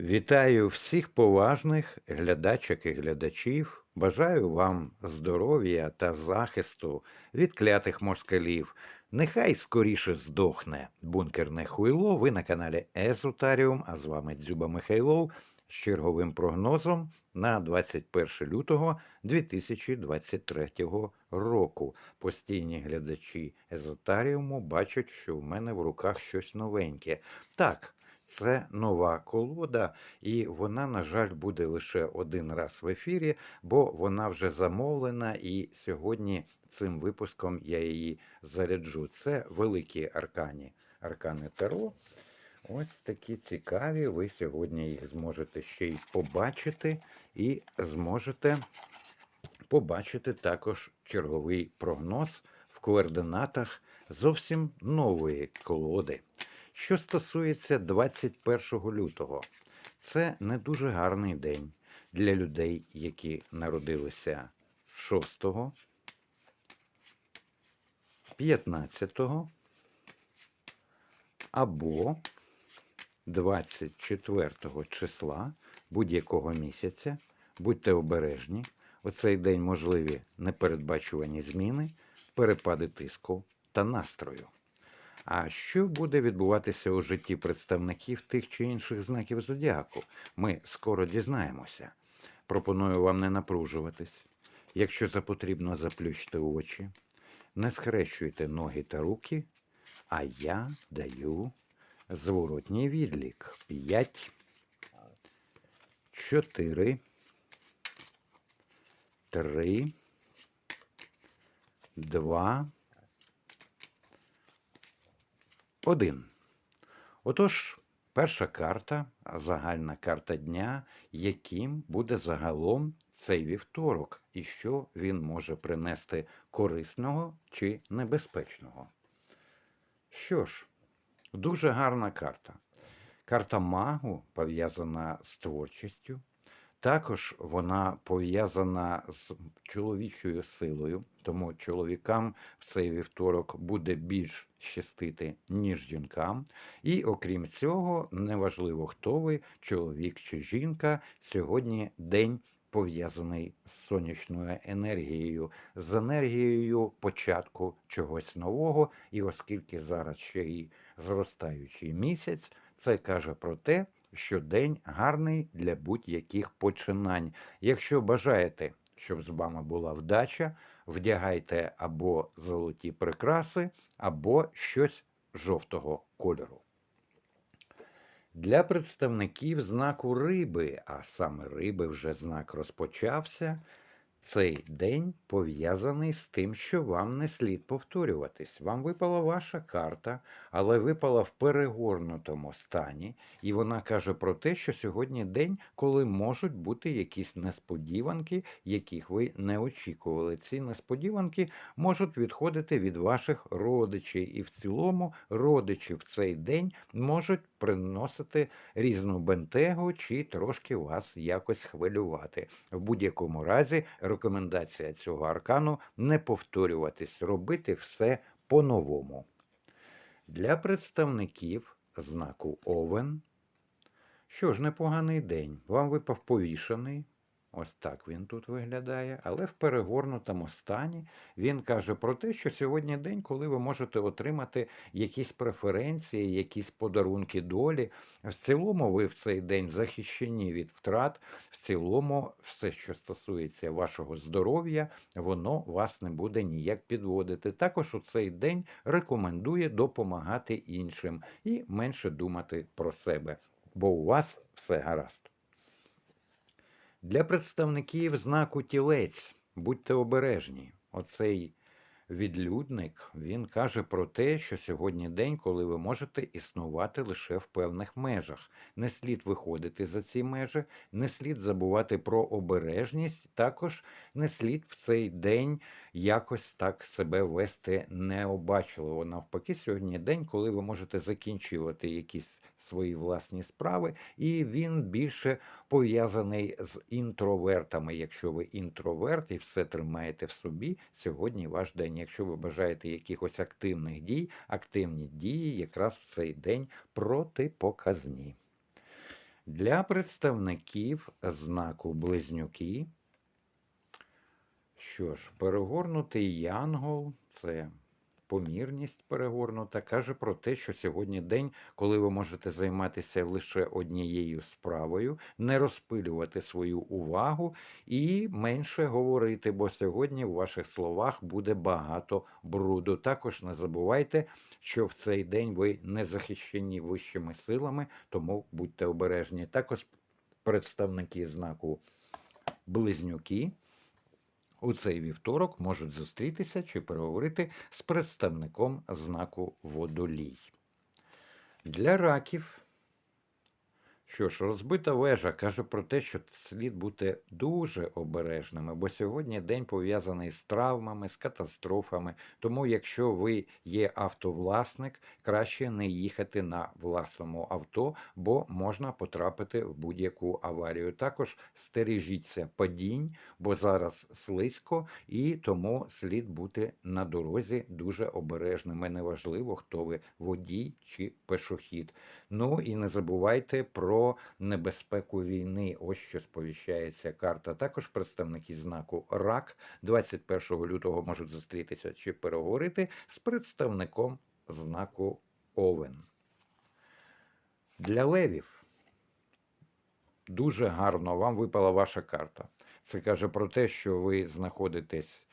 Вітаю всіх поважних глядачок і глядачів. Бажаю вам здоров'я та захисту від клятих москалів. Нехай скоріше здохне бункерне хуйло. Ви на каналі Езотаріум, а з вами Дзюба Михайлов з черговим прогнозом на 21 лютого 2023 року. Постійні глядачі Езотаріуму бачать, що в мене в руках щось новеньке. Так, це нова колода, і вона, на жаль, буде лише один раз в ефірі, бо вона вже замовлена, і сьогодні цим випуском я її заряджу. Це великі аркані, аркани Таро. Ось такі цікаві. Ви сьогодні їх зможете ще й побачити, і зможете побачити також черговий прогноз в координатах зовсім нової колоди. Що стосується 21 лютого, це не дуже гарний день для людей, які народилися 6, 15 або 24 числа будь-якого місяця. Будьте обережні. У цей день можливі непередбачувані зміни, перепади тиску та настрою. А що буде відбуватися у житті представників тих чи інших знаків зодіаку? Ми скоро дізнаємося. Пропоную вам не напружуватись. Якщо за потрібно, заплющте очі, не схрещуйте ноги та руки, а я даю зворотній відлік. 5, 4, 3, 2, Один. Отож, перша карта, загальна карта дня, яким буде загалом цей вівторок, і що він може принести корисного чи небезпечного. Що ж, дуже гарна карта. Карта магу пов'язана з творчістю. Також вона пов'язана з чоловічою силою, тому чоловікам в цей вівторок буде більш щастити, ніж жінкам. І окрім цього, неважливо, хто ви, чоловік чи жінка, сьогодні день пов'язаний з сонячною енергією, з енергією початку чогось нового. І оскільки зараз ще й зростаючий місяць, це каже про те, що день гарний для будь-яких починань. Якщо бажаєте, щоб з вами була вдача, вдягайте або золоті прикраси, або щось жовтого кольору. Для представників знаку риби, а саме риби вже знак розпочався. Цей день пов'язаний з тим, що вам не слід повторюватись. Вам випала ваша карта, але випала в перегорнутому стані, і вона каже про те, що сьогодні день, коли можуть бути якісь несподіванки, яких ви не очікували. Ці несподіванки можуть відходити від ваших родичів, і в цілому родичі в цей день можуть приносити різну бентегу чи трошки вас якось хвилювати. В будь-якому разі рекомендація цього аркану не повторюватись, робити все по-новому. Для представників знаку Овен. Що ж, непоганий день. Вам випав повішений. Ось так він тут виглядає, але в перегорнутому стані він каже про те, що сьогодні день, коли ви можете отримати якісь преференції, якісь подарунки долі. В цілому, ви в цей день захищені від втрат. В цілому, все, що стосується вашого здоров'я, воно вас не буде ніяк підводити. Також у цей день рекомендує допомагати іншим і менше думати про себе, бо у вас все гаразд. Для представників знаку тілець будьте обережні. Оцей відлюдник він каже про те, що сьогодні день, коли ви можете існувати лише в певних межах. Не слід виходити за ці межі, не слід забувати про обережність. Також не слід в цей день якось так себе вести необачливо. Навпаки, сьогодні день, коли ви можете закінчувати якісь свої власні справи, і він більше пов'язаний з інтровертами. Якщо ви інтроверт і все тримаєте в собі, сьогодні ваш день. Якщо ви бажаєте якихось активних дій, активні дії якраз в цей день протипоказні. Для представників знаку Близнюки. Що ж, перегорнутий янгол це помірність перегорнута, каже про те, що сьогодні день, коли ви можете займатися лише однією справою, не розпилювати свою увагу і менше говорити, бо сьогодні в ваших словах буде багато бруду. Також не забувайте, що в цей день ви не захищені вищими силами, тому будьте обережні. Також представники знаку Близнюки у цей вівторок можуть зустрітися чи переговорити з представником знаку Водолій. Для раків. Що ж, розбита вежа каже про те, що слід бути дуже обережними, бо сьогодні день пов'язаний з травмами, з катастрофами. Тому, якщо ви є автовласник, краще не їхати на власному авто, бо можна потрапити в будь-яку аварію. Також стережіться падінь, бо зараз слизько, і тому слід бути на дорозі дуже обережними. Неважливо, хто ви водій чи пешохід. Ну і не забувайте про небезпеку війни. Ось що сповіщається карта. Також представники знаку РАК 21 лютого можуть зустрітися чи переговорити з представником знаку Овен. Для левів дуже гарно вам випала ваша карта. Це каже про те, що ви знаходитесь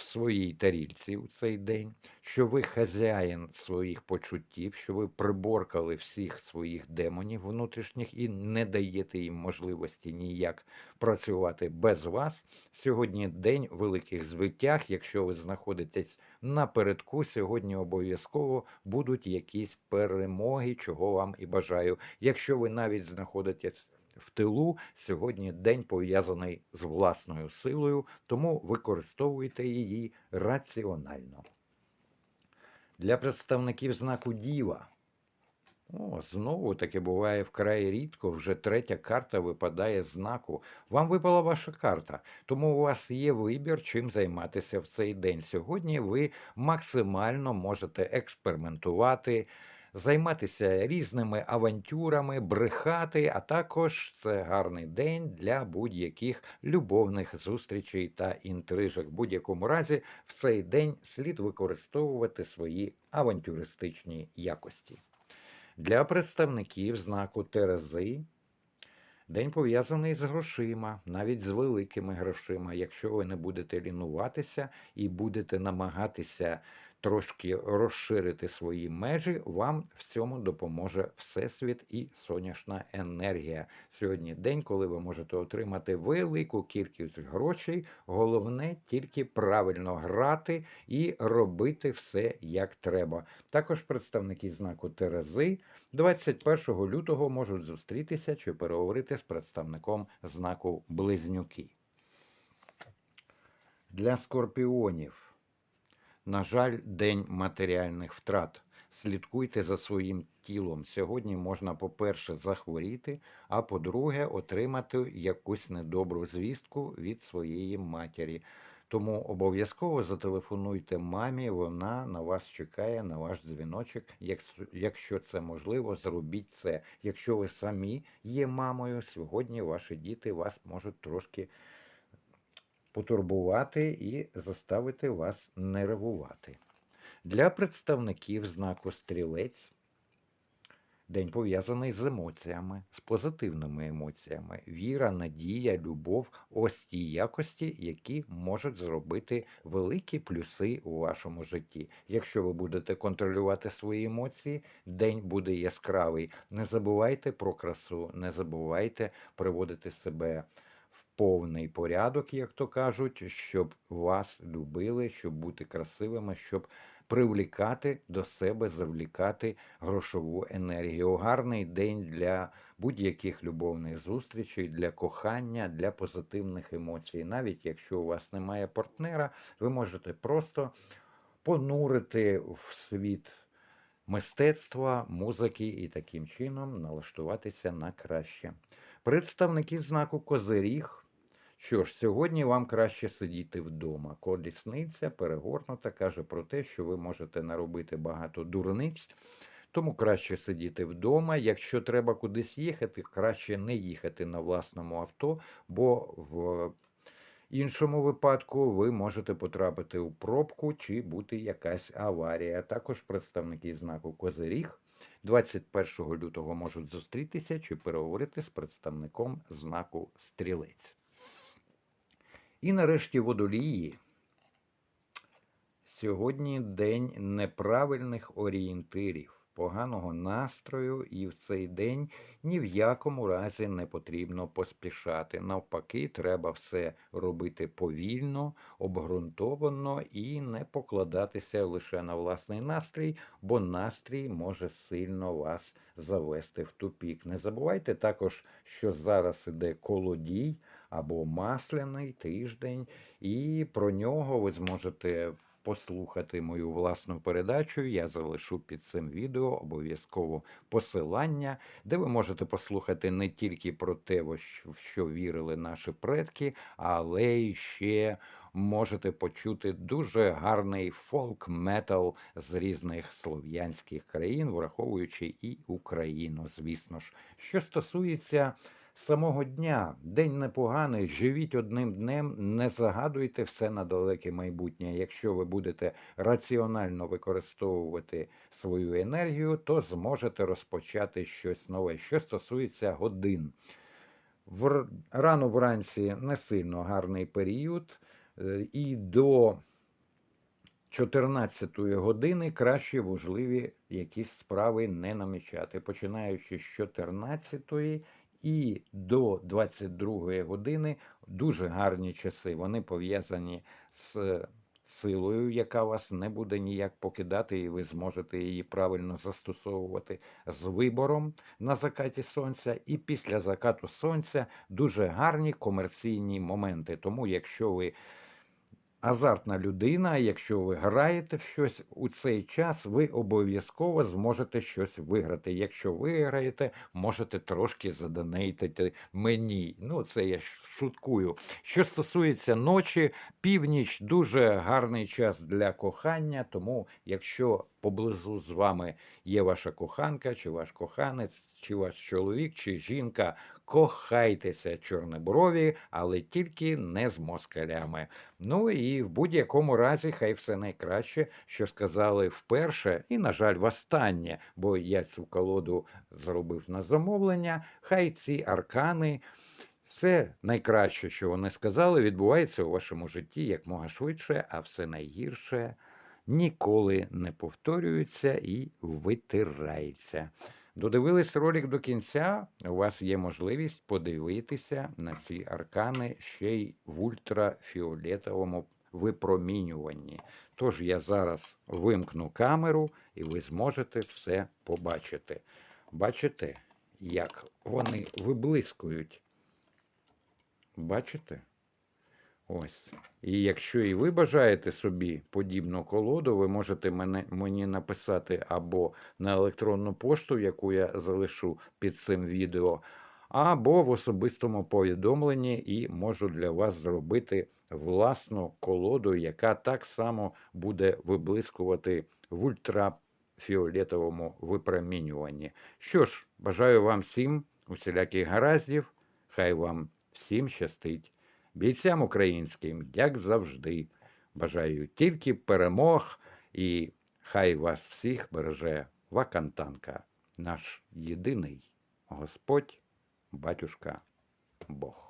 в своїй тарільці у цей день, що ви хазяїн своїх почуттів, що ви приборкали всіх своїх демонів внутрішніх і не даєте їм можливості ніяк працювати без вас. Сьогодні день великих звитяг. Якщо ви знаходитесь напередку, сьогодні обов'язково будуть якісь перемоги, чого вам і бажаю. Якщо ви навіть знаходитесь в тилу сьогодні день пов'язаний з власною силою, тому використовуйте її раціонально. Для представників знаку Діва. О, знову таке буває вкрай рідко. Вже третя карта випадає знаку. Вам випала ваша карта, тому у вас є вибір, чим займатися в цей день. Сьогодні ви максимально можете експериментувати займатися різними авантюрами, брехати, а також це гарний день для будь-яких любовних зустрічей та інтрижок. В будь-якому разі в цей день слід використовувати свої авантюристичні якості. Для представників знаку Терези. День пов'язаний з грошима, навіть з великими грошима. Якщо ви не будете лінуватися і будете намагатися трошки розширити свої межі, вам в цьому допоможе Всесвіт і сонячна енергія. Сьогодні день, коли ви можете отримати велику кількість грошей. Головне тільки правильно грати і робити все як треба. Також представники знаку Терези 21 лютого можуть зустрітися чи переговорити з представником знаку Близнюки. Для скорпіонів. На жаль, день матеріальних втрат. Слідкуйте за своїм тілом. Сьогодні можна, по-перше, захворіти, а по-друге, отримати якусь недобру звістку від своєї матері. Тому обов'язково зателефонуйте мамі, вона на вас чекає, на ваш дзвіночок. Якщо це можливо, зробіть це. Якщо ви самі є мамою, сьогодні ваші діти вас можуть трошки потурбувати і заставити вас нервувати. Для представників знаку стрілець день пов'язаний з емоціями, з позитивними емоціями. Віра, надія, любов ось ті якості, які можуть зробити великі плюси у вашому житті. Якщо ви будете контролювати свої емоції, день буде яскравий. Не забувайте про красу, не забувайте приводити себе повний порядок, як то кажуть, щоб вас любили, щоб бути красивими, щоб привлікати до себе, завлікати грошову енергію. Гарний день для будь-яких любовних зустрічей, для кохання, для позитивних емоцій. Навіть якщо у вас немає партнера, ви можете просто понурити в світ. Мистецтва, музики і таким чином налаштуватися на краще. Представники знаку Козиріг що ж, сьогодні вам краще сидіти вдома. Колісниця перегорнута, каже про те, що ви можете наробити багато дурниць, Тому краще сидіти вдома. Якщо треба кудись їхати, краще не їхати на власному авто, бо в іншому випадку ви можете потрапити у пробку чи бути якась аварія. Також представники знаку Козиріг 21 лютого можуть зустрітися чи переговорити з представником знаку Стрілець. І нарешті водолії. Сьогодні день неправильних орієнтирів, поганого настрою, і в цей день ні в якому разі не потрібно поспішати. Навпаки, треба все робити повільно, обґрунтовано і не покладатися лише на власний настрій, бо настрій може сильно вас завести в тупік. Не забувайте також, що зараз іде колодій або масляний тиждень, і про нього ви зможете послухати мою власну передачу. Я залишу під цим відео обов'язково посилання, де ви можете послухати не тільки про те, в що вірили наші предки, але й ще можете почути дуже гарний фолк-метал з різних слов'янських країн, враховуючи і Україну, звісно ж. Що стосується самого дня, день непоганий, живіть одним днем, не загадуйте все на далеке майбутнє. Якщо ви будете раціонально використовувати свою енергію, то зможете розпочати щось нове. Що стосується годин. В, рано вранці не сильно гарний період, е, і до 14-ї години краще важливі якісь справи не намічати. Починаючи з 14 і до 22 години дуже гарні часи. Вони пов'язані з силою, яка вас не буде ніяк покидати, і ви зможете її правильно застосовувати з вибором на закаті сонця. І після закату сонця дуже гарні комерційні моменти. Тому, якщо ви азартна людина, якщо ви граєте в щось у цей час, ви обов'язково зможете щось виграти. Якщо виграєте, можете трошки задонейтити мені. Ну, це я шуткую. Що стосується ночі, північ дуже гарний час для кохання. Тому, якщо поблизу з вами є ваша коханка, чи ваш коханець, чи ваш чоловік, чи жінка, кохайтеся чорноброві, але тільки не з москалями. Ну і в будь-якому разі, хай все найкраще, що сказали вперше, і, на жаль, востаннє, бо я цю колоду зробив на замовлення. Хай ці аркани. Все найкраще, що вони сказали, відбувається у вашому житті якмога швидше, а все найгірше ніколи не повторюється і витирається. Додивились ролик до кінця. У вас є можливість подивитися на ці аркани ще й в ультрафіолетовому випромінюванні. Тож я зараз вимкну камеру, і ви зможете все побачити. Бачите, як вони виблискують? Бачите? Ось. І якщо і ви бажаєте собі подібну колоду, ви можете мене, мені написати або на електронну пошту, яку я залишу під цим відео, або в особистому повідомленні, і можу для вас зробити власну колоду, яка так само буде виблискувати в ультрафіолетовому випромінюванні. Що ж, бажаю вам всім усіляких гараздів, хай вам всім щастить. Бійцям українським, як завжди, бажаю тільки перемог і хай вас всіх береже Вакантанка, наш єдиний Господь, батюшка Бог.